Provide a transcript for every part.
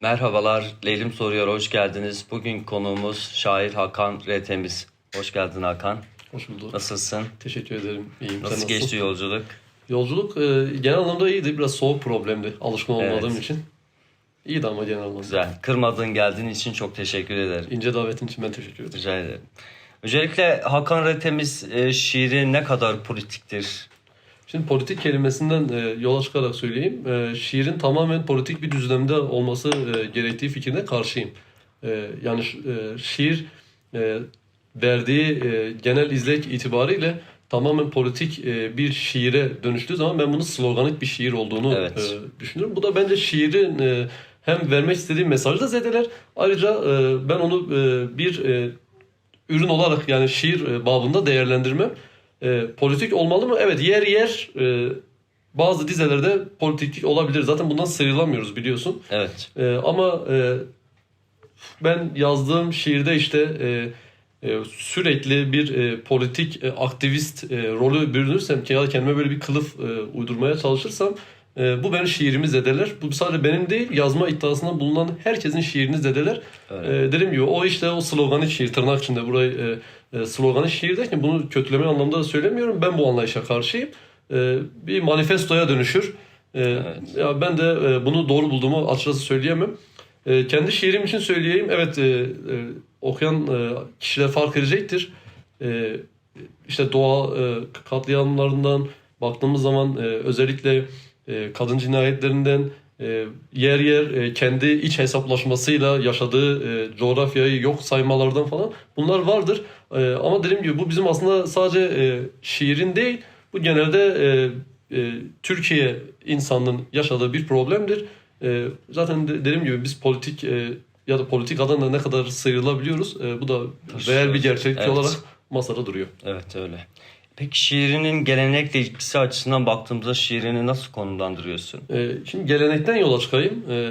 Merhabalar, Leylim Soruyor, hoş geldiniz. Bugün konuğumuz şair Hakan Retemiz. Hoş geldin Hakan. Hoş bulduk. Nasılsın? Teşekkür ederim. İyiyim. Sen Nasıl nasılsın? geçti yolculuk? Yolculuk e, genel anlamda iyiydi. Biraz soğuk problemdi. Alışkın olmadığım Evet. için. İyiydi ama genel anlamda. Güzel. Kırmadığın geldiğin için çok teşekkür ederim. İnce davetin için ben teşekkür ederim. Rica ederim. Öncelikle Hakan Retemiz e, şiiri ne kadar politiktir? Şimdi politik kelimesinden e, yola çıkarak söyleyeyim. E, şiirin tamamen politik bir düzlemde olması e, gerektiği fikrine karşıyım. E, yani e, şiir e, verdiği e, genel izlek itibariyle tamamen politik e, bir şiire dönüştüğü zaman ben bunun sloganik bir şiir olduğunu Evet. e, düşünüyorum. Bu da bence şiirin e, hem vermek istediği mesajı da zedeler. Ayrıca e, ben onu e, bir e, ürün olarak yani şiir e, babında değerlendirmem. E, politik olmalı mı? Evet yer yer e, bazı dizelerde politiklik olabilir. Zaten bundan sıyrılamıyoruz biliyorsun. Evet. E, ama e, ben yazdığım şiirde işte e, e, sürekli bir e, politik e, aktivist e, rolü bürünürsem ya kendime böyle bir kılıf e, uydurmaya çalışırsam e, bu benim şiirimi zedeler. Bu sadece benim değil yazma iddiasında bulunan herkesin şiirini zedeler. Evet. E, dediğim gibi o işte o sloganik şiir tırnak içinde burayı e, e, sloganik şiir derken bunu kötüleme anlamda da söylemiyorum. Ben bu anlayışa karşıyım. E, bir manifestoya dönüşür. E, Evet. ya ben de bunu doğru bulduğumu açıkçası söyleyemem. Kendi şiirim için söyleyeyim. Evet okuyan kişiler fark edecektir. İşte doğa katliamlarından baktığımız zaman özellikle kadın cinayetlerinden yer yer e, kendi iç hesaplaşmasıyla yaşadığı e, coğrafyayı yok saymalardan falan bunlar vardır. E, ama dediğim gibi bu bizim aslında sadece e, şiirin değil bu genelde Türkiye insanının yaşadığı bir problemdir. E, zaten de, dediğim gibi biz politik ya da politikadan da ne kadar sıyrılabiliyoruz bu da reel bir gerçeklik Evet. olarak masada duruyor. Evet öyle. Peki şiirinin gelenekle ilgisi açısından baktığımızda şiirini nasıl konumlandırıyorsun? Ee, şimdi gelenekten yola çıkayım. Ee,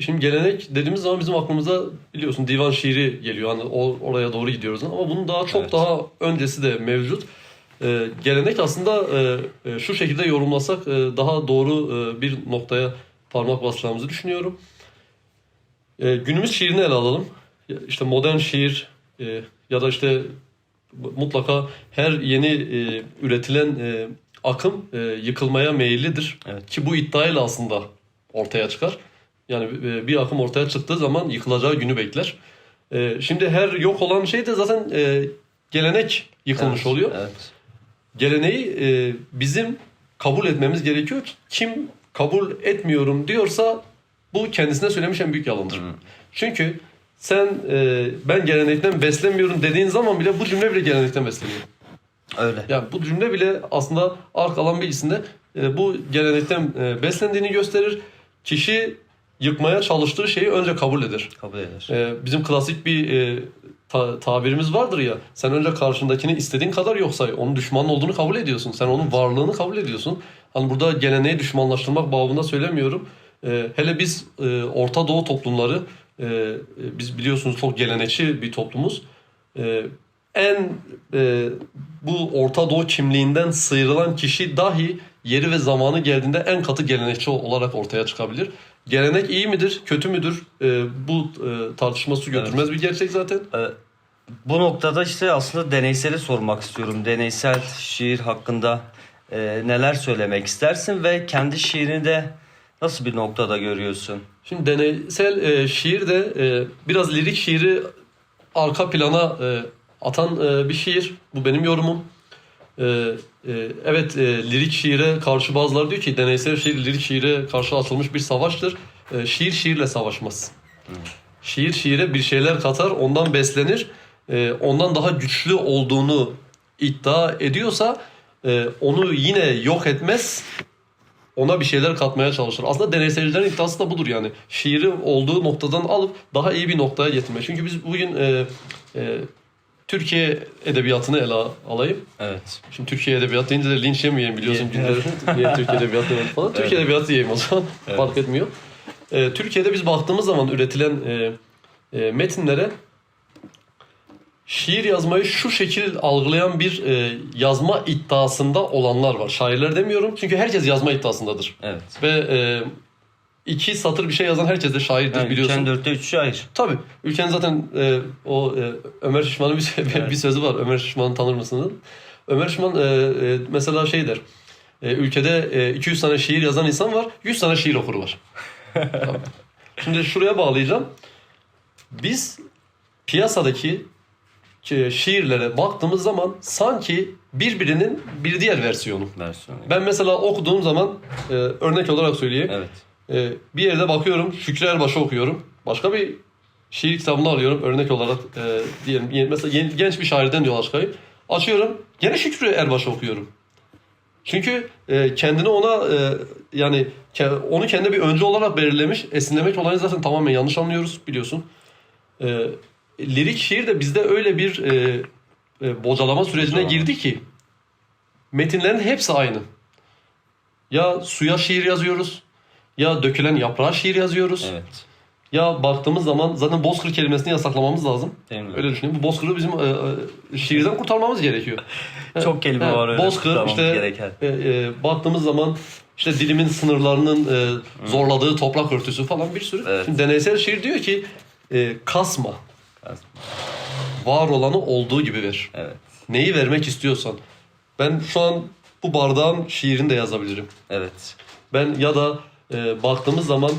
şimdi gelenek dediğimiz zaman bizim aklımıza biliyorsun divan şiiri geliyor. Hani o, oraya doğru gidiyoruz. Ama bunun daha çok Evet. daha öncesi de mevcut. Ee, gelenek aslında e, e, şu şekilde yorumlasak e, daha doğru e, bir noktaya parmak basacağımızı düşünüyorum. E, günümüz şiirini ele alalım. İşte modern şiir e, ya da işte mutlaka her yeni e, üretilen e, akım e, yıkılmaya meyillidir. Evet. Ki bu iddiayla aslında ortaya çıkar. Yani e, bir akım ortaya çıktığı zaman yıkılacağı günü bekler. E, Şimdi her yok olan şey de zaten e, gelenek yıkılmış Evet, oluyor. Evet. Geleneği e, bizim kabul etmemiz gerekiyor. Kim kabul etmiyorum diyorsa bu kendisine söylemiş en büyük yalandır. Hı. Çünkü sen e, ben gelenekten beslenmiyorum dediğin zaman bile bu cümle bile gelenekten besleniyor. Öyle. Yani bu cümle bile aslında arka alan bilgisinde e, bu gelenekten e, beslendiğini gösterir. Kişi yıkmaya çalıştığı şeyi önce kabul eder. Kabul eder. E, bizim klasik bir e, ta- tabirimiz vardır ya. Sen önce karşındakini istediğin kadar yok say. Onun düşman olduğunu kabul ediyorsun. Sen onun varlığını kabul ediyorsun. Hani burada geleneği düşmanlaştırmak babında söylemiyorum. E, hele biz e, Orta Doğu toplumları e, biz biliyorsunuz çok gelenekçi bir toplumuz. E, en e, bu Orta Doğu kimliğinden sıyrılan kişi dahi yeri ve zamanı geldiğinde en katı gelenekçi olarak ortaya çıkabilir. Gelenek iyi midir, kötü müdür? E, bu e, tartışma su götürmez bir gerçek zaten. Ee, Bu noktada işte aslında deneyseli sormak istiyorum. Deneysel şiir hakkında e, neler söylemek istersin ve kendi şiirini de nasıl bir noktada görüyorsun? Şimdi deneysel e, şiir de e, biraz lirik şiiri arka plana e, atan e, bir şiir. Bu benim yorumum. E, e, evet e, lirik şiire karşı bazıları diyor ki deneysel şiir lirik şiire karşı atılmış bir savaştır. E, şiir şiirle savaşmaz. Şiir şiire bir şeyler katar, ondan beslenir. E, ondan daha güçlü olduğunu iddia ediyorsa e, onu yine yok etmez ona bir şeyler katmaya çalışır. Aslında deneyselcilerin iddiası da budur yani. Şiiri olduğu noktadan alıp daha iyi bir noktaya getirmek. Çünkü biz bugün e, e, Türkiye edebiyatını ele al- alayım. Evet. Şimdi Türkiye edebiyatı deyince de linç yemeyelim biliyorsun Ye- günleri. Niye Türkiye edebiyatı falan. Türkiye edebiyatı yiyeyim o zaman. Evet. Fark etmiyor. E, Türkiye'de biz baktığımız zaman üretilen e, e, metinlere şiir yazmayı şu şekil algılayan bir e, yazma iddiasında olanlar var. Şairler demiyorum çünkü herkes yazma iddiasındadır. Evet. Ve e, iki satır bir şey yazan herkes de şairdir Yani biliyorsun. ülkenin dörtte üçü şair. Tabii. Ülkenin zaten e, o e, Ömer Şişman'ın bir, bir- bir sözü var. Ömer Şişman'ı tanır mısınız? Ömer Şişman e, e, mesela şey der. E, ülkede e, 200 tane şiir yazan insan var. 100 tane şiir okuru var. Tamam. Şimdi şuraya bağlayacağım. Biz piyasadaki şiirlere baktığımız zaman sanki birbirinin bir diğer versiyonu. Versiyonu. Ben mesela okuduğum zaman e, örnek olarak söyleyeyim. Evet. Ee, bir yerde bakıyorum Şükrü Erbaş'ı okuyorum. Başka bir şiir kitabını alıyorum örnek olarak e, diyelim mesela yeni- genç bir şairden yola çıkayım. Açıyorum gene Şükrü Erbaş'ı okuyorum. Çünkü e, kendini ona e, yani onu kendi bir öncü olarak belirlemiş. Esinlemek olayını zaten tamamen yanlış anlıyoruz biliyorsun. E, lirik şiir de bizde öyle bir e, e, bocalama sürecine girdi ki metinlerin hepsi aynı. Ya suya şiir yazıyoruz ya dökülen yaprağa şiir yazıyoruz. Evet. Ya baktığımız zaman zaten bozkır kelimesini yasaklamamız lazım. Değil mi? Öyle düşünüyorum. Bu bozkırı bizim e, e, şiirden kurtarmamız gerekiyor. Çok kelime var öyle. Bozkır işte gereken. e, e, baktığımız zaman işte dilimin sınırlarının e, zorladığı toprak örtüsü falan bir sürü. Evet. Şimdi deneysel şiir diyor ki e, kasma. Var olanı olduğu gibi ver. Evet. Neyi vermek istiyorsan. Ben şu an bu bardağın şiirini de yazabilirim. Evet. Ben ya da e, baktığımız zaman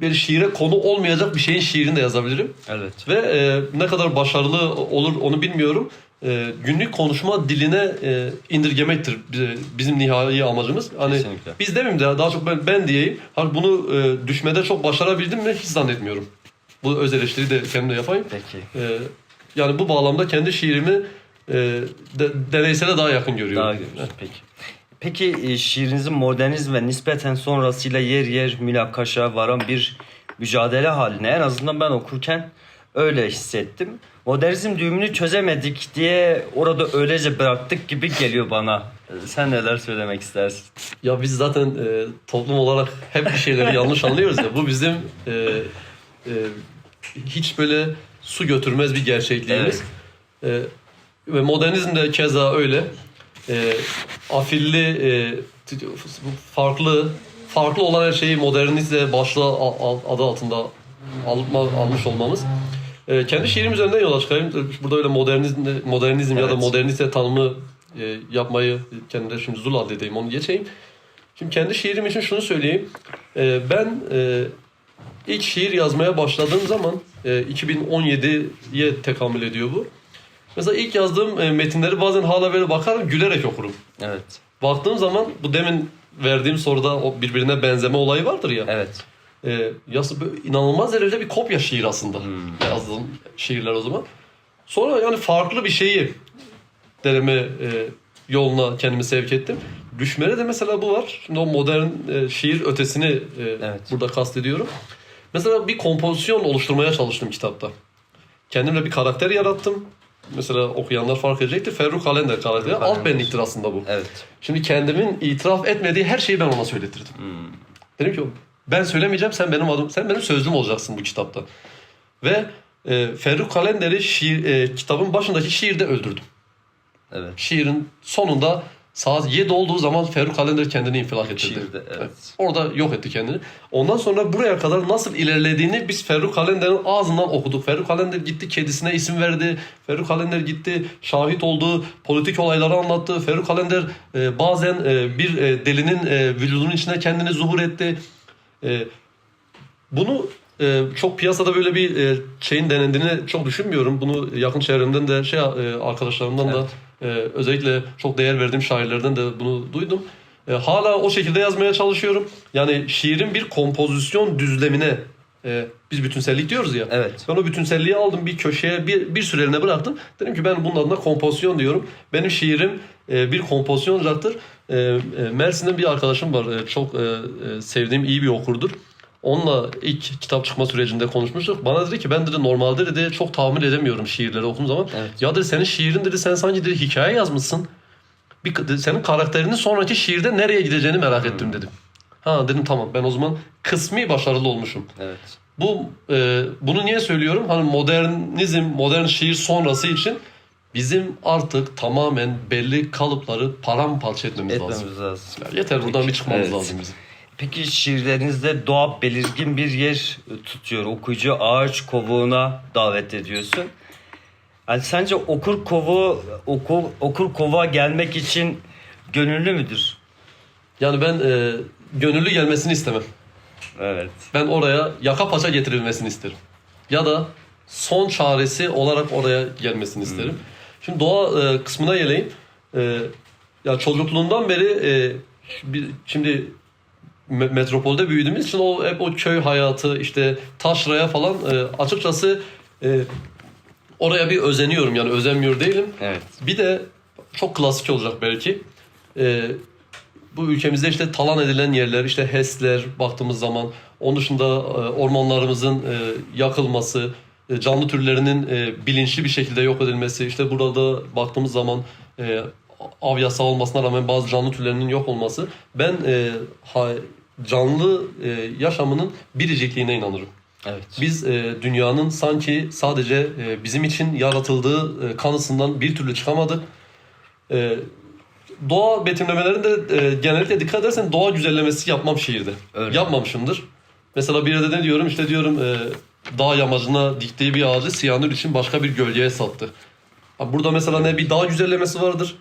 bir şiire konu olmayacak bir şeyin şiirini de yazabilirim. Evet. Ve e, ne kadar başarılı olur onu bilmiyorum. E, günlük konuşma diline e, indirgemektir bize- bizim nihai amacımız. Hani Kesinlikle. biz demeyeyim de daha çok ben, ben diyeyim. Hani bunu e, düşmede çok başarabildim mi hiç zannetmiyorum. Bu öz eleştiri de kendim de yapayım. Peki. E, yani bu bağlamda kendi şiirimi e, de, deneysele daha yakın görüyorum. Daha görürüz. Peki. Peki e, şiirinizin modernizm ve nispeten sonrasıyla yer yer münakaşa varan bir mücadele haline en azından ben okurken öyle hissettim. Modernizm düğümünü çözemedik diye orada öylece bıraktık gibi geliyor bana. E, Sen neler söylemek istersin? Ya biz zaten e, toplum olarak hep bir şeyleri yanlış anlıyoruz ya. Bu bizim e, e, hiç böyle su götürmez bir gerçekliğimiz. E, ve modernizm de keza öyle. E, afilli, e, farklı farklı olan her şeyi modernizle başlığı adı altında alma, almış olmamız. E, kendi şiirim üzerinden yola çıkayım. Burada öyle modernizm, modernizm ya da Evet. modernite tanımı e, yapmayı kendimde şimdi zul addedeyim onu geçeyim. Şimdi kendi şiirim için şunu söyleyeyim. E, ben e, ilk şiir yazmaya başladığım zaman e, 2017'ye tekamül ediyor bu. Mesela ilk yazdığım e, metinleri bazen hala böyle bakarım gülerek okurum. Evet. Baktığım zaman bu demin verdiğim soruda o birbirine benzeme olayı vardır ya. Evet. E, yası inanılmaz derecede bir kopya şiir aslında. Hmm. Yazdığım şiirler o zaman. Sonra yani farklı bir şeyi deneme e, yoluna kendimi sevk ettim. Düşmere de mesela bu var. Şimdi o modern e, şiir ötesini e, Evet. burada kastediyorum. Mesela bir kompozisyon oluşturmaya çalıştım kitapta. Kendimle bir karakter yarattım. Mesela okuyanlar fark edecektir. Ferruh Kalender karakteri. Ferruh Alt benliktir aslında bu. Evet. Şimdi kendimin itiraf etmediği her şeyi ben ona söyletirdim. Hmm. Dedim ki ben söylemeyeceğim sen benim adım sen benim sözlüm olacaksın bu kitapta. Ve e, Ferruh Kalender'i şiir, e, kitabın başındaki şiirde öldürdüm. Evet. Şiirin sonunda saat 7 olduğu zaman Ferruh Kalender kendini infilak ettirdi. Şiirde, evet. Orada yok etti kendini. Ondan sonra buraya kadar nasıl ilerlediğini biz Ferruh Kalender'in ağzından okuduk. Ferruh Kalender gitti kedisine isim verdi. Ferruh Kalender gitti şahit olduğu politik olayları anlattı. Ferruh Kalender e, bazen e, bir e, delinin e, vücudunun içine kendini zuhur etti. E, bunu e, çok piyasada böyle bir e, şeyin denendiğini çok düşünmüyorum. Bunu yakın çevremden de şey e, arkadaşlarımdan da e, özellikle çok değer verdiğim şairlerden de bunu duydum. E, hala o şekilde yazmaya çalışıyorum. Yani şiirin bir kompozisyon düzlemine e, biz bütünsellik diyoruz ya. Evet. Ben o bütünselliği aldım bir köşeye bir, bir süreliğine bıraktım. Dedim ki ben bunun adına kompozisyon diyorum. Benim şiirim e, bir kompozisyon olacaktır. E, e, Mersin'de bir arkadaşım var. E, çok e, e, sevdiğim iyi bir okurdur. Onunla ilk kitap çıkma sürecinde konuşmuştuk. Bana dedi ki ben dedi normalde dedi çok tahammül edemiyorum şiirleri okuduğum zaman. Evet. Ya dedi senin şiirin dedi sen sanki dedi hikaye yazmışsın. Bir, senin karakterinin sonraki şiirde nereye gideceğini merak ettim dedim. Ha dedim tamam ben o zaman kısmi başarılı olmuşum. Evet. Bu e, bunu niye söylüyorum? Hani modernizm, modern şiir sonrası için bizim artık tamamen belli kalıpları paramparça etmemiz, lazım. Etmemiz lazım. Yani yeter buradan bir çıkmamız Evet. lazım bizim. Peki şiirlerinizde doğa belirgin bir yer tutuyor. Okuyucu ağaç kovuğuna davet ediyorsun. Yani sence okur kovuğu oku, okur kovuğa gelmek için gönüllü müdür? Yani ben e, gönüllü gelmesini istemem. Evet. Ben oraya yaka paça getirilmesini isterim. Ya da son çaresi olarak oraya gelmesini isterim. Şimdi doğa e, kısmına geleyim. E, ya çocukluğumdan beri e, bir- şimdi metropolde büyüdüğümüz için o hep o köy hayatı işte taşraya falan e, açıkçası e, oraya bir özeniyorum yani özenmiyor değilim. Evet. Bir de çok klasik olacak belki. Ee, bu ülkemizde işte talan edilen yerler, işte HES'ler baktığımız zaman, onun dışında e, ormanlarımızın e, yakılması, e, canlı türlerinin e, bilinçli bir şekilde yok edilmesi, işte burada baktığımız zaman e, av yasağı olmasına rağmen bazı canlı türlerinin yok olması, ben e, ha- canlı e, yaşamının biricikliğine inanırım. Evet. Biz e, dünyanın sanki sadece e, bizim için yaratıldığı e, kanısından bir türlü çıkamadık. E, doğa betimlemelerinde e, genellikle dikkat edersen doğa güzellemesi yapmam şiirde. Öyle. Yapmamışımdır. Mesela bir yerde ne diyorum işte diyorum e, dağ yamacına diktiği bir ağacı siyanür için başka bir gölgeye sattı. Burada mesela ne bir dağ güzellemesi vardır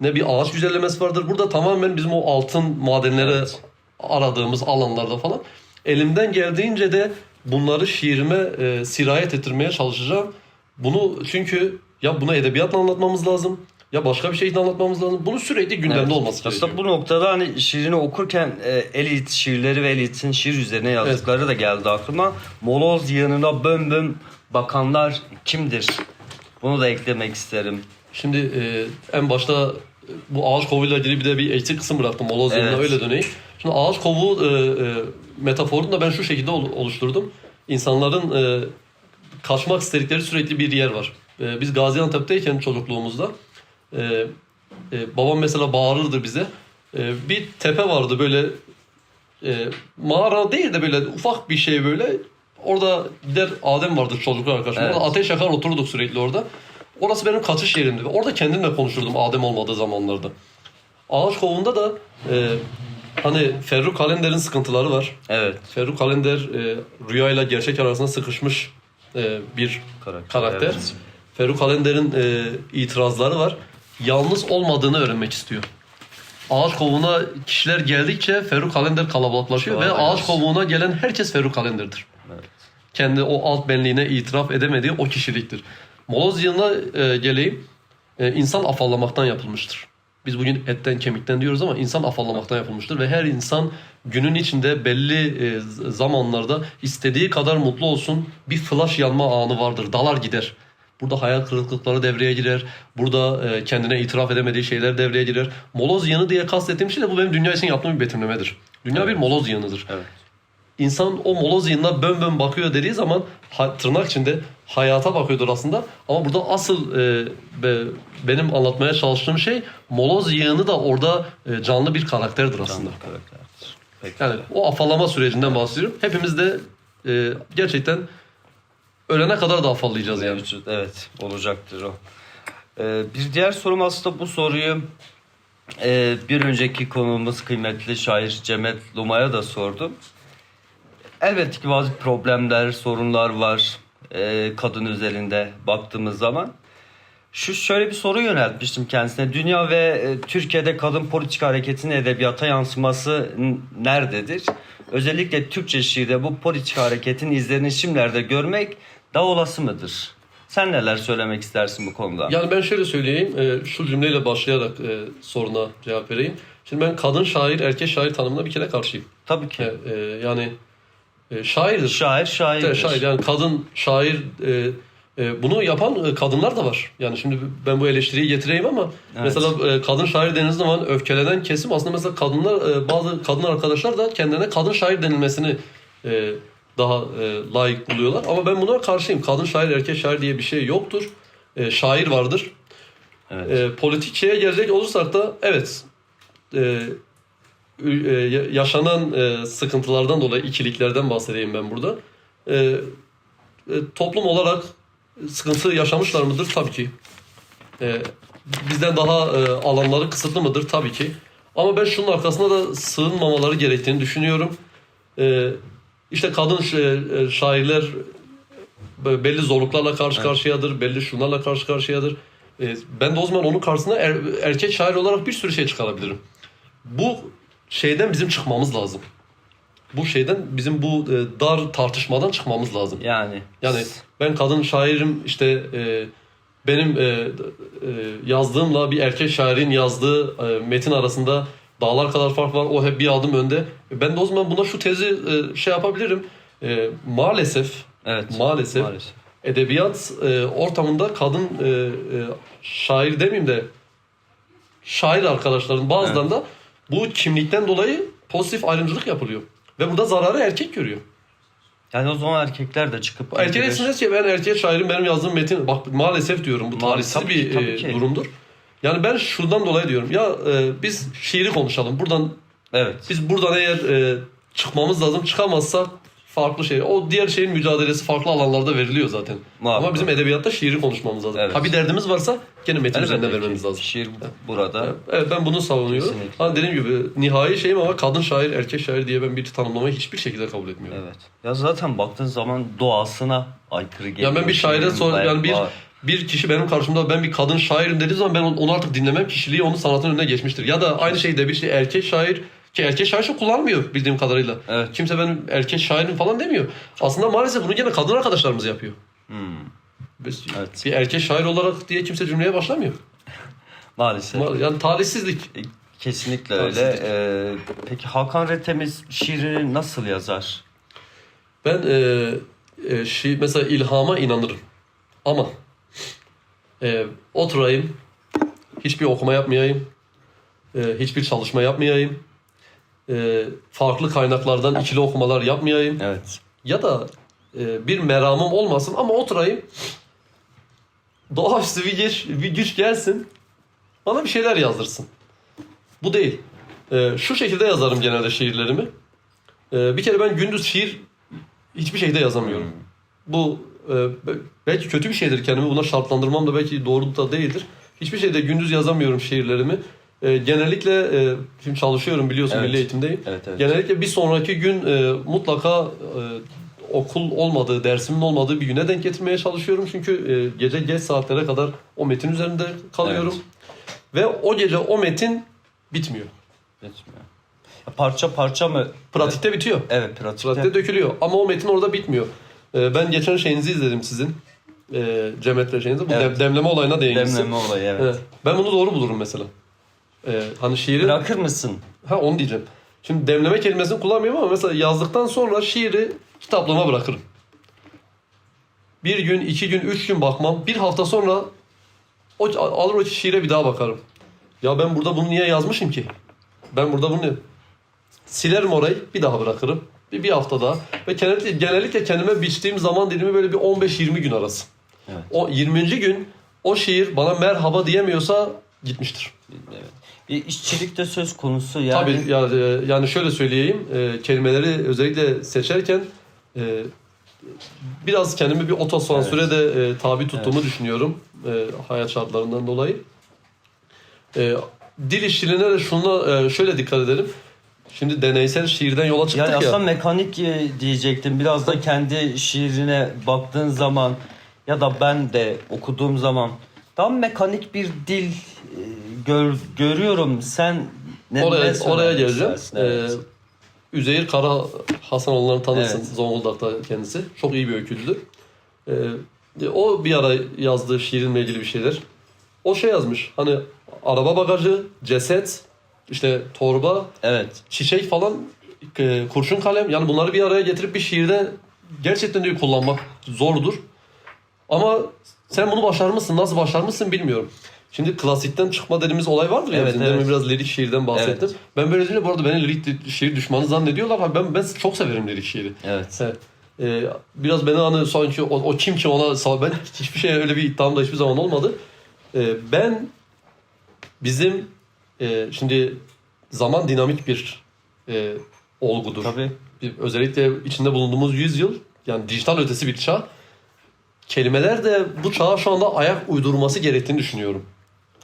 ne bir ağaç güzellemesi vardır. Burada tamamen bizim o altın madenleri Evet. aradığımız alanlarda falan. Elimden geldiğince de bunları şiirime e, sirayet ettirmeye çalışacağım. Bunu çünkü ya bunu edebiyatla anlatmamız lazım ya başka bir şeyle anlatmamız lazım. Bunu sürekli gündemde Evet. olması gerekiyor. Aslında bu noktada hani şiirini okurken e, elit şiirleri ve elitin şiir üzerine yazdıkları da geldi aklıma. Moloz yığınına bön bön bakanlar kimdir? Bunu da eklemek isterim. Şimdi e, en başta e, bu ağaç kovuğuyla ilgili bir de bir eğitim kısım bıraktım. Moloz Evet. yanına öyle döneyim. Şimdi ağaç kovuğu e, e, metaforunu da ben şu şekilde ol- oluşturdum. İnsanların e, kaçmak istedikleri sürekli bir yer var. E, biz Gaziantep'teyken çocukluğumuzda e, e, babam mesela bağırırdı bize. E, bir tepe vardı böyle e, mağara değil de böyle ufak bir şey böyle. Orada gider Adem vardı çocuklar arkadaşım. Evet. Orada ateş yakar oturduk sürekli orada. Orası benim kaçış yerimdi. Ve Orada kendimle konuşurdum Adem olmadığı zamanlarda. Ağaç kovuğunda da e, hani Ferruh Kalender'in sıkıntıları var. Evet. Ferruh Kalender e, rüyayla gerçek arasında sıkışmış e, bir Karakter. karakter. evet. Ferruh Kalender'in e, itirazları var. Yalnız olmadığını öğrenmek istiyor. Ağaç kovuğuna kişiler geldikçe Ferruh Kalender kalabalıklaşıyor ve ağaç kovuğuna gelen herkes Ferruh Kalender'dir. Evet. Kendi o alt benliğine itiraf edemediği o kişiliktir. Moloz yılına e, geleyim. E, insan afallamaktan yapılmıştır. Biz bugün etten kemikten diyoruz ama insan afallamaktan yapılmıştır ve her insan günün içinde belli e, zamanlarda istediği kadar mutlu olsun bir flash yanma anı vardır. Dalar gider. Burada hayal kırıklıkları devreye girer. Burada e, kendine itiraf edemediği şeyler devreye girer. Moloz yığını diye kastettiğim şey de bu benim dünya için yaptığım bir betimlemedir. Dünya bir moloz yığınıdır Evet. İnsan o moloz yığınına bön bön bakıyor dediği zaman ha- tırnak içinde hayata bakıyordur aslında. Ama burada asıl e, be- benim anlatmaya çalıştığım şey moloz yığını da orada e, canlı bir karakterdir aslında. Canlı karakterdir. Peki. Yani o afallama sürecinden bahsediyorum. Hepimiz de e, gerçekten ölene kadar da afallayacağız yani. Mevcut, evet olacaktır o. Ee, bir diğer sorum aslında bu soruyu e, bir önceki konuğumuz kıymetli şair Cemet Luma'ya da sordum. Elbette ki bazı problemler, sorunlar var e, kadın üzerinde baktığımız zaman. Şu şöyle bir soru yöneltmiştim kendisine. Dünya ve e, Türkiye'de kadın politik hareketinin edebiyata yansıması nerededir? Özellikle Türkçe şiirde bu politik hareketin izlerini şimdilerde görmek daha olası mıdır? Sen neler söylemek istersin bu konuda? Yani ben şöyle söyleyeyim, e, şu cümleyle başlayarak e, soruna cevap vereyim. Şimdi ben kadın şair, erkek şair tanımına bir kere karşıyım. Tabii ki. E, e, yani e, şairdir. Şair şairdir. Şair yani kadın şair e, e, bunu yapan e, kadınlar da var. Yani şimdi ben bu eleştiriyi getireyim ama Evet. mesela e, kadın şair denildiği zaman öfkelenen kesim aslında mesela kadınlar e, bazı kadın arkadaşlar da kendilerine kadın şair denilmesini e, daha e, layık buluyorlar. Ama ben buna karşıyım. Kadın şair erkek şair diye bir şey yoktur. E, şair vardır. Evet. E, politik şeye gelecek olursak da evet e, yaşanan e, sıkıntılardan dolayı ikiliklerden bahsedeyim ben burada. E, e, toplum olarak sıkıntı yaşamışlar mıdır? Tabii ki. E, bizden daha e, alanları kısıtlı mıdır? Tabii ki. Ama ben şunun arkasına da sığınmamaları gerektiğini düşünüyorum. İşte kadın e, şairler belli zorluklarla karşı karşıyadır, belli şunlarla karşı karşıyadır. Ben de o zaman onun karşısına er- erkek şair olarak bir sürü şey çıkarabilirim. Bu şeyden bizim çıkmamız lazım. Bu şeyden bizim bu e, dar tartışmadan çıkmamız lazım. Yani. Yani ben kadın şairim işte e, benim e, e, yazdığımla bir erkek şairin yazdığı e, metin arasında dağlar kadar fark var. O hep bir adım önde. E, Ben de o zaman buna şu tezi e, şey yapabilirim. E, maalesef Evet. maalesef, Maalesef. edebiyat e, ortamında kadın e, e, şair demeyeyim de şair arkadaşların bazılarında bu kimlikten dolayı pozitif ayrımcılık yapılıyor. Ve burada zararı erkek görüyor. Yani o zaman erkekler de çıkıp arkadaş- etsinler ki ben erkek şairim benim yazdığım metin bak maalesef diyorum bu tarihsiz bir ki, e, ki. durumdur. Yani ben şuradan dolayı diyorum ya e, biz şiiri konuşalım. Buradan Evet. biz buradan eğer e, çıkmamız lazım. Çıkamazsak farklı şey. O diğer şeyin mücadelesi farklı alanlarda veriliyor zaten. Muhakkak. Ama bizim edebiyatta şiiri konuşmamız lazım. Evet. Ha bir derdimiz varsa gene metin Elbette üzerinden ki. vermemiz lazım. Şiir burada. Evet ben bunu savunuyorum. Kesinlikle. Hani dediğim gibi nihai şeyim ama kadın şair, erkek şair diye ben bir tanımlamayı hiçbir şekilde kabul etmiyorum. Evet. Ya zaten baktığın zaman doğasına aykırı geliyor. Ya ben bir şaire sor yani bir var. bir kişi benim karşımda ben bir kadın şairim dediği zaman ben onu artık dinlemem kişiliği onun sanatının önüne geçmiştir. Ya da aynı şeyde bir şey erkek şair ki erkek şair çok kullanmıyor bildiğim kadarıyla. Evet. Kimse benim erkek şairim falan demiyor. Aslında maalesef bunu gene kadın arkadaşlarımız yapıyor. Hmm. Biz- Evet. Bir erkek şair olarak diye kimse cümleye başlamıyor. Maalesef. Yani talihsizlik. E, Kesinlikle öyle. Ee, peki Hakan Retemiz şiirini nasıl yazar? Ben e, e, şi, mesela ilhama inanırım. Ama e, oturayım, hiçbir okuma yapmayayım, e, hiçbir çalışma yapmayayım, e, farklı kaynaklardan ikili okumalar yapmayayım Evet. ya da e, bir meramım olmasın ama oturayım, doğaüstü bir güç, bir güç gelsin, bana bir şeyler yazdırsın. Bu değil. E, şu şekilde yazarım genelde şiirlerimi. E, bir kere ben gündüz şiir hiçbir şeyde yazamıyorum. Bu e, be- belki kötü bir şeydir kendimi buna şartlandırmam da belki doğru da değildir. Hiçbir şeyde gündüz yazamıyorum şiirlerimi. E, genellikle e, şimdi çalışıyorum biliyorsun Evet. milli eğitimdeyim. Evet evet. Genellikle bir sonraki gün e, mutlaka e, okul olmadığı, dersimin olmadığı bir güne denk getirmeye çalışıyorum. Çünkü e, gece geç saatlere kadar o metin üzerinde kalıyorum. Ve o gece o metin bitmiyor. Yetmiyor. Ya Parça parça mı? Pratikte bitiyor. Evet pratikte. Pratikte dökülüyor. Ama o metin orada bitmiyor. Ee, ben geçen şeyinizi izledim sizin. Ee, Cemet'le şeyinizi. Bu Evet. dem- demleme olayına değinmişsin. Demleme olayı evet. Evet. Ben bunu doğru bulurum mesela. Ee, hani şiiri... Bırakır mısın? Ha onu diyeceğim. Şimdi demleme kelimesini kullanmıyorum ama mesela yazdıktan sonra şiiri kitaplığıma bırakırım. Bir gün, iki gün, üç gün bakmam. Bir hafta sonra o, alır o şiire bir daha bakarım. Ya ben burada bunu niye yazmışım ki? Ben burada bunu... Silerim orayı, bir daha bırakırım. Bir, bir hafta daha. Ve genellikle, genellikle kendime biçtiğim zaman dilimi böyle bir 15-20 gün arası. Evet. O 20. gün o şiir bana merhaba diyemiyorsa gitmiştir. Evet. Bir işçilikte söz konusu yani. Tabii ya, e, yani şöyle söyleyeyim e, kelimeleri özellikle seçerken e, biraz kendimi bir otosansüre de e, tabi tuttuğumu düşünüyorum e, hayat şartlarından dolayı. E, dil işçiliğine de şuna e, şöyle dikkat edelim. Şimdi deneysel şiirden yola çıktık Yani ya. aslında mekanik e, diyecektim. Biraz da kendi şiirine baktığın zaman ya da ben de okuduğum zaman daha mekanik bir dil e, gör, görüyorum. Sen ne, oraya ne oraya geleceğim. Evet. Ee, Üzeyir Kara Hasanoğulları'nı tanırsın. Evet. Zonguldak'ta kendisi. Çok iyi bir öykücüdür. Ee, o bir ara yazdığı şiirinle ilgili bir şeyler. O şey yazmış. Hani araba bagajı, ceset, işte torba, evet. çiçek falan, e, kurşun kalem. Yani bunları bir araya getirip bir şiirde gerçekten diyor kullanmak zordur. Ama sen bunu başarmışsın. Nasıl başarmışsın bilmiyorum. Şimdi klasikten çıkma dediğimiz olay vardır ya. Evet, evet. Biraz lirik şiirden bahsettim. Evet. Ben böyle deyince bu arada beni lirik şiir düşmanı zannediyorlar. Ha, Ben, ben çok severim lirik şiiri. Evet. Evet. Ee, biraz beni hani sanki o, o kim ki ona ben hiçbir şey öyle bir iddiam da hiçbir zaman olmadı. Ee, ben bizim e, şimdi zaman dinamik bir e, olgudur. Tabii. Bir- özellikle içinde bulunduğumuz yüzyıl yani dijital ötesi bir çağ. Kelimeler de bu çağa şu anda ayak uydurması gerektiğini düşünüyorum.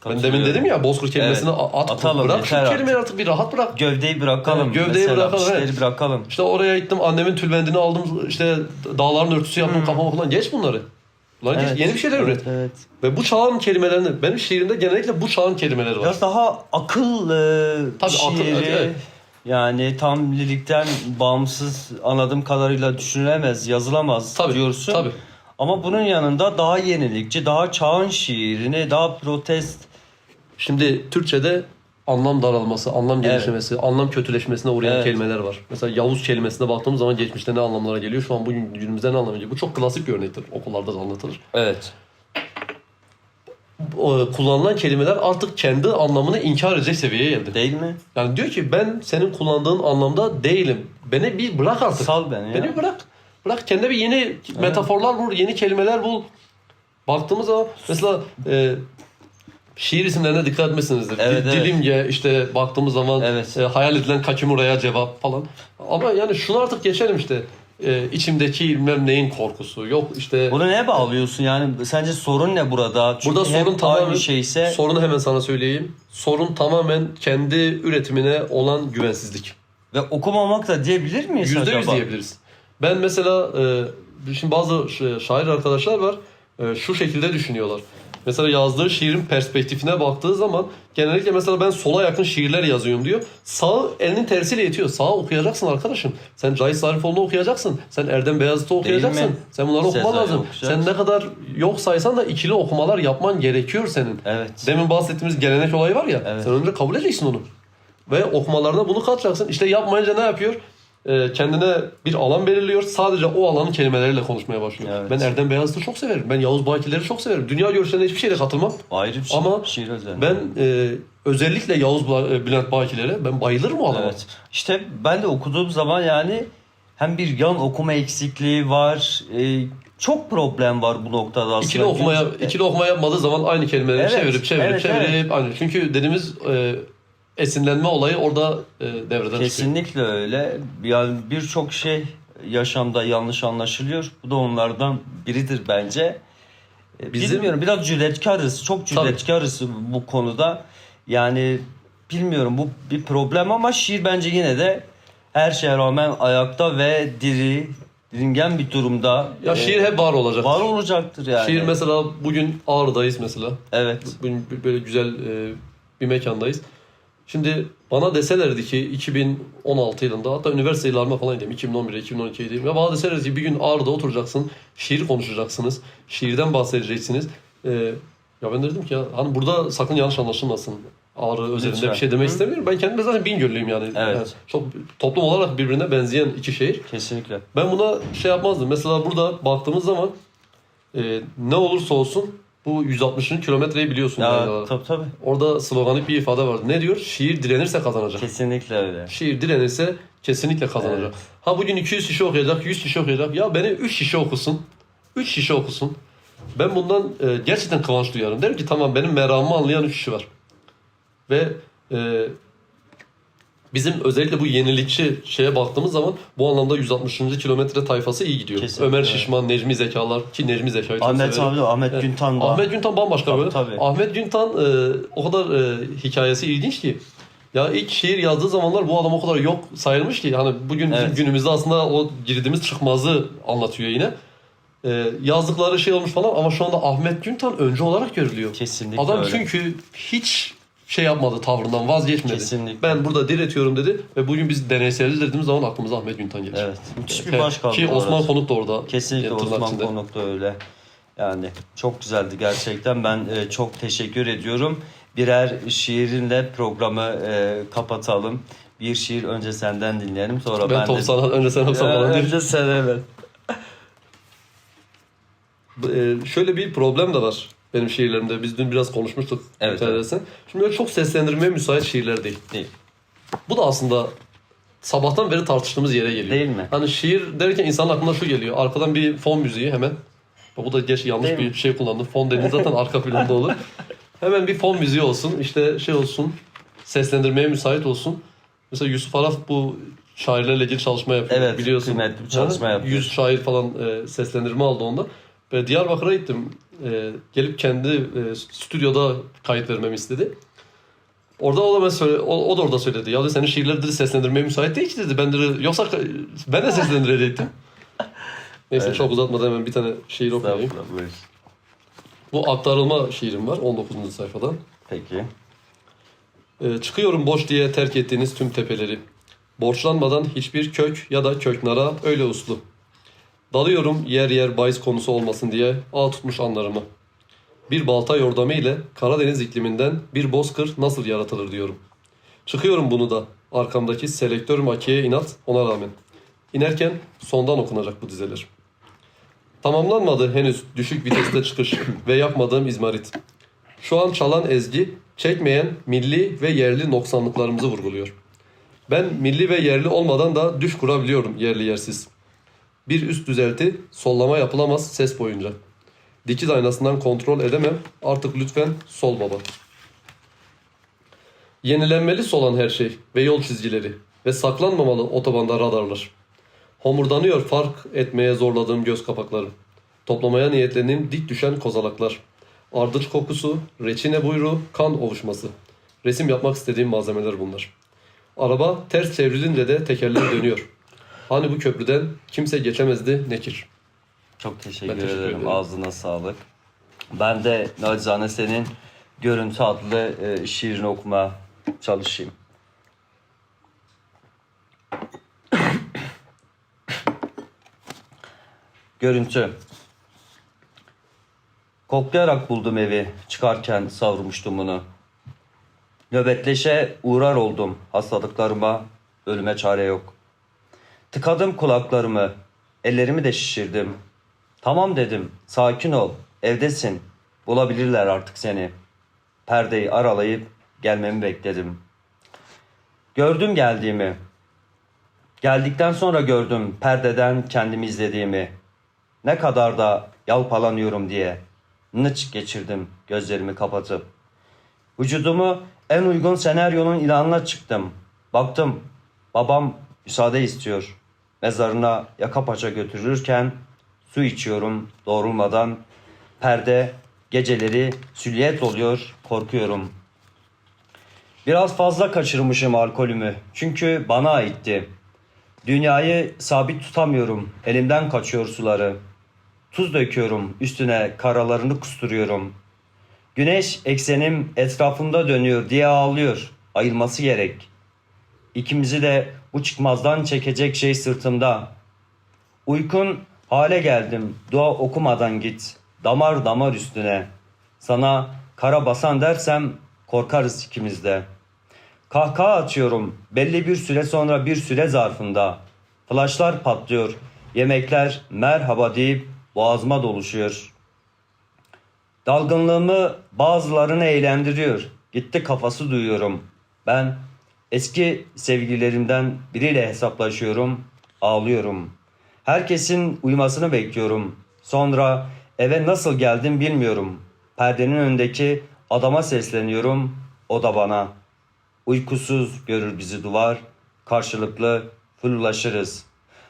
Ben demin dedim ya Bozkır kelimesini Evet. at Atalım, bırak şu kelimeyi artık bir rahat bırak. Gövdeyi bırakalım. Evet, gövdeyi mesela, bırakalım, evet. bırakalım. İşte oraya gittim annemin tülbendini aldım işte dağların örtüsü yaptım kafama falan geç bunları. Ulan geç, Evet. yeni bir şeyler evet, üret. Evet. Ve bu çağın kelimelerini benim şiirimde genellikle bu çağın kelimeleri var. Biraz daha akıl e, Tabii, akıl, şiiri. evet, evet. Yani tam lirikten bağımsız anladığım kadarıyla düşünülemez, yazılamaz Tabii, diyorsun. tabii. Ama bunun yanında daha yenilikçi, daha çağın şiirini, daha protest Şimdi Türkçe'de anlam daralması, anlam genişlemesi, anlam kötüleşmesine uğrayan Evet. kelimeler var. Mesela Yavuz kelimesine baktığımız zaman geçmişte ne anlamlara geliyor, şu an bugün günümüzde ne anlamı geliyor. Bu çok klasik bir örnektir. Okullarda da anlatılır. Evet. Kullanılan kelimeler artık kendi anlamını inkar edecek seviyeye geldi. Değil mi? Yani diyor ki ben senin kullandığın anlamda değilim. Beni bir bırak artık. Sal beni ya. Beni bırak. Bırak kendine bir yeni metaforlar bul, yeni kelimeler bul. Baktığımız zaman mesela e, şiir isimlerine dikkat etmişsinizdir. Evet, Dil- evet. Dilimce işte baktığımız zaman Evet. e, hayal edilen kakimuraya cevap falan. Ama yani şunu artık geçelim işte. E, içimdeki bilmem neyin korkusu. Yok işte Bunu ne bağlıyorsun yani? Sence sorun ne burada? Çünkü Burada sorun tamamen aynı şeyse sorunu hemen sana söyleyeyim. Sorun tamamen kendi üretimine olan güvensizlik. ve okumamak da diyebilir miyiz Yüzde yüz acaba? diyebiliriz. Ben mesela e, şimdi bazı şa- şair arkadaşlar var e, şu şekilde düşünüyorlar. Mesela yazdığı şiirin perspektifine baktığı zaman genellikle mesela ben sola yakın şiirler yazıyorum diyor. Sağı elinin tersiyle yetiyor. Sağı okuyacaksın arkadaşım. Sen Cahit Zarifoğlu'nu okuyacaksın. Sen Erdem Beyazıt'ı okuyacaksın. Sen bunları okuman Sezai lazım. okuyacaksın. Sen ne kadar yok saysan da ikili okumalar yapman gerekiyor senin. Evet. Demin bahsettiğimiz gelenek olayı var ya. Evet. Sen önce kabul edeceksin onu. Ve okumalarına bunu katacaksın. İşte yapmayınca ne yapıyor? Ee, kendine bir alan belirliyor. Sadece o alanın kelimeleriyle konuşmaya başlıyor. Evet. Ben Erdem Beyazıt'ı çok severim. Ben Yavuz Bakiler'i çok severim. Dünya görüşlerine hiçbir şeyle katılmam. Ayrı bir şey. Ama şiir özelliği. Ben e, özellikle Yavuz e, Bülent Bakiler'e ben bayılırım o adama. Evet. İşte ben de okuduğum zaman yani hem bir yan okuma eksikliği var. e, çok problem var bu noktada aslında. İkili okumaya Günümüzde. ikili okuma yapmadığı zaman aynı kelimeleri Evet, çevirip çevirip evet, çevirip aynı. Çünkü dediğimiz e, esinlenme olayı orada e, devreden çıkıyor. Kesinlikle öyle. Yani birçok şey yaşamda yanlış anlaşılıyor. Bu da onlardan biridir bence. E, Bizim- Bilmiyorum biraz cüretkarız. Çok Tabii. cüretkarız bu konuda. Yani bilmiyorum bu bir problem ama şiir bence yine de her şeye rağmen ayakta ve diri, dingen bir durumda. Ya e, şiir hep var olacak. var olacaktır yani. Şiir mesela bugün Ağrı'dayız mesela. Evet. Bugün böyle güzel e, bir mekandayız. Şimdi bana deselerdi ki 2016 yılında hatta üniversite yıllarıma falan diyeyim 2011'e 2012'ye diyeyim. Ve bana deselerdi ki bir gün Ağrı'da oturacaksın şiir konuşacaksınız. Şiirden bahsedeceksiniz. E, ya ben dedim ki ya hani burada sakın yanlış anlaşılmasın. Ağrı özelinde Lütfen. bir şey demek istemiyorum. Ben kendime zaten Bingöllüyüm yani. Evet. Yani çok toplum olarak birbirine benzeyen iki şehir. Kesinlikle. Ben buna şey yapmazdım. Mesela burada baktığımız zaman e, ne olursa olsun bu 160. kilometreyi biliyorsun. Ya yani. tabii tabii. Orada sloganik bir ifade vardı. Ne diyor? Şiir direnirse kazanacak. Kesinlikle öyle. Şiir direnirse kesinlikle kazanacak. Evet. Ha bugün 200 kişi okuyacak, 100 kişi okuyacak. Ya beni 3 kişi okusun. 3 kişi okusun. Ben bundan e, gerçekten kıvanç duyarım. Derim ki tamam benim meramımı anlayan 3 kişi var. Ve e, bizim özellikle bu yenilikçi şeye baktığımız zaman bu anlamda 160. kilometre tayfası iyi gidiyor. Kesinlikle, Ömer. Şişman, Necmi Zekalar ki Necmi Zekayı çok Ahmet severim. abi de Ahmet Evet. Güntan da. Ahmet Güntan bambaşka Tabii, böyle. tabii. Ahmet Güntan e, o kadar e, hikayesi ilginç ki. Ya ilk şiir yazdığı zamanlar bu adam o kadar yok sayılmış ki hani bugün bizim Evet. günümüzde aslında o girdiğimiz çıkmazı anlatıyor yine. E, yazdıkları şey olmuş falan ama şu anda Ahmet Güntan önce olarak görülüyor. Kesinlikle Adam öyle. çünkü hiç şey yapmadı tavrından vazgeçmedi. Kesinlikle. Ben burada diretiyorum dedi ve bugün biz deneyselci dediğimiz zaman aklımıza Ahmet Güntan gelir. Evet. Müthiş bir başkavga Ki Osman orası. Konuk da orada. Kesinlikle tırnak Osman içinde. Konuk da öyle. Yani çok güzeldi gerçekten. Ben e, çok teşekkür ediyorum. Birer şiirinle programı e, kapatalım. Bir şiir önce senden dinleyelim. Sonra Ben, ben, top de... sana, önce sen sana falan önce sen evet. Ee, şöyle bir problem de var benim şiirlerimde. Biz dün biraz konuşmuştuk. Evet, edersen. Şimdi böyle çok seslendirmeye müsait şiirler değil. Değil. Bu da aslında sabahtan beri tartıştığımız yere geliyor. Değil mi? Hani şiir derken insanın aklına şu geliyor. Arkadan bir fon müziği hemen. Bu da geç yanlış Değil bir mi? şey kullandım. Fon dediğin zaten arka planda olur. Hemen bir fon müziği olsun. işte şey olsun. Seslendirmeye müsait olsun. Mesela Yusuf Araf bu şairlerle ilgili çalışma yapıyor. Evet, biliyorsun. kıymetli bir çalışma Ha, yapıyor. 100 şair falan e, seslendirme aldı onda. Ve Diyarbakır'a gittim. E, gelip kendi e, stüdyoda kayıt vermemi istedi. Orada o da, ben söyle, o, o da orada söyledi. Ya dedi, senin şiirleri dedi, seslendirmeye müsait değil ki dedi. Ben dedi, yoksa ben de seslendirecektim. Neyse Evet. çok uzatmadan hemen bir tane şiir okuyayım. Bu aktarılma şiirim var 19. sayfada. Peki. Ee, çıkıyorum boş diye terk ettiğiniz tüm tepeleri. Borçlanmadan hiçbir kök ya da köknara öyle uslu. Dalıyorum yer yer bahis konusu olmasın diye ağ tutmuş anlarımı. Bir balta yordamı ile Karadeniz ikliminden bir bozkır nasıl yaratılır diyorum. Çıkıyorum bunu da arkamdaki selektör makiye inat ona rağmen. İnerken sondan okunacak bu dizeler. Tamamlanmadı henüz düşük viteste çıkış ve yapmadığım izmarit. Şu an çalan ezgi çekmeyen milli ve yerli noksanlıklarımızı vurguluyor. Ben milli ve yerli olmadan da düş kurabiliyorum yerli yersiz. Bir üst düzelti sollama yapılamaz ses boyunca. Dikiz aynasından kontrol edemem artık lütfen sol baba. Yenilenmeli solan her şey ve yol çizgileri ve saklanmamalı otobanda radarlar. Homurdanıyor fark etmeye zorladığım göz kapaklarım. Toplamaya niyetlendiğim dik düşen kozalaklar. Ardıç kokusu, reçine buyruğu, kan ovuşması. Resim yapmak istediğim malzemeler bunlar. Araba ters çevrilince de tekerleri dönüyor. Hani bu köprüden kimse geçemezdi Nekir. Çok teşekkür, Ben teşekkür ederim. ederim. Ağzına sağlık. Ben de nacizane senin Görüntü adlı e, şiirini okuma çalışayım. Görüntü. Koklayarak buldum evi. Çıkarken savrmuştum bunu. Nöbetleşe uğrar oldum. Hastalıklarıma, ölüme çare yok. Tıkadım kulaklarımı, ellerimi de şişirdim. Tamam dedim, sakin ol, evdesin. Bulabilirler artık seni. Perdeyi aralayıp gelmemi bekledim. Gördüm geldiğimi. Geldikten sonra gördüm perdeden kendimi izlediğimi. Ne kadar da yalpalanıyorum diye. Nıç geçirdim gözlerimi kapatıp. Vücudumu en uygun senaryonun ilanına çıktım. Baktım babam müsaade istiyor. Mezarına yaka paça götürürken su içiyorum doğrulmadan. Perde geceleri süliyet oluyor korkuyorum. Biraz fazla kaçırmışım alkolümü. Çünkü bana aitti. Dünyayı sabit tutamıyorum. Elimden kaçıyor suları. Tuz döküyorum üstüne karalarını kusturuyorum. Güneş eksenim etrafımda dönüyor diye ağlıyor. Ayılması gerek. İkimizi de bu çıkmazdan çekecek şey sırtımda. Uykun hale geldim. Dua okumadan git. Damar damar üstüne. Sana kara basan dersem korkarız ikimiz de. Kahkaha atıyorum. Belli bir süre sonra bir süre zarfında. Flaşlar patlıyor. Yemekler merhaba deyip boğazıma doluşuyor. Dalgınlığımı bazılarını eğlendiriyor. Gitti kafası duyuyorum. Ben eski sevgililerimden biriyle hesaplaşıyorum. Ağlıyorum. Herkesin uyumasını bekliyorum. Sonra eve nasıl geldim bilmiyorum. Perdenin önündeki adama sesleniyorum. O da bana. Uykusuz görür bizi duvar. Karşılıklı fırlaşırız.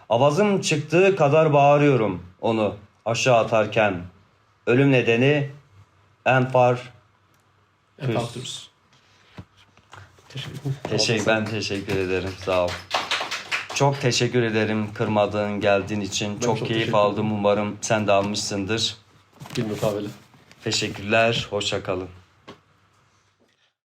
Avazım çıktığı kadar bağırıyorum onu aşağı atarken. Ölüm nedeni Enfar. Enfarktüs. Teşekkür. Teşekkür, ben teşekkür ederim. Sağ ol. Çok teşekkür ederim kırmadığın, geldiğin için. çok, çok keyif aldım. Umarım sen de almışsındır. Bir mukabele. Teşekkürler. Hoşça kalın.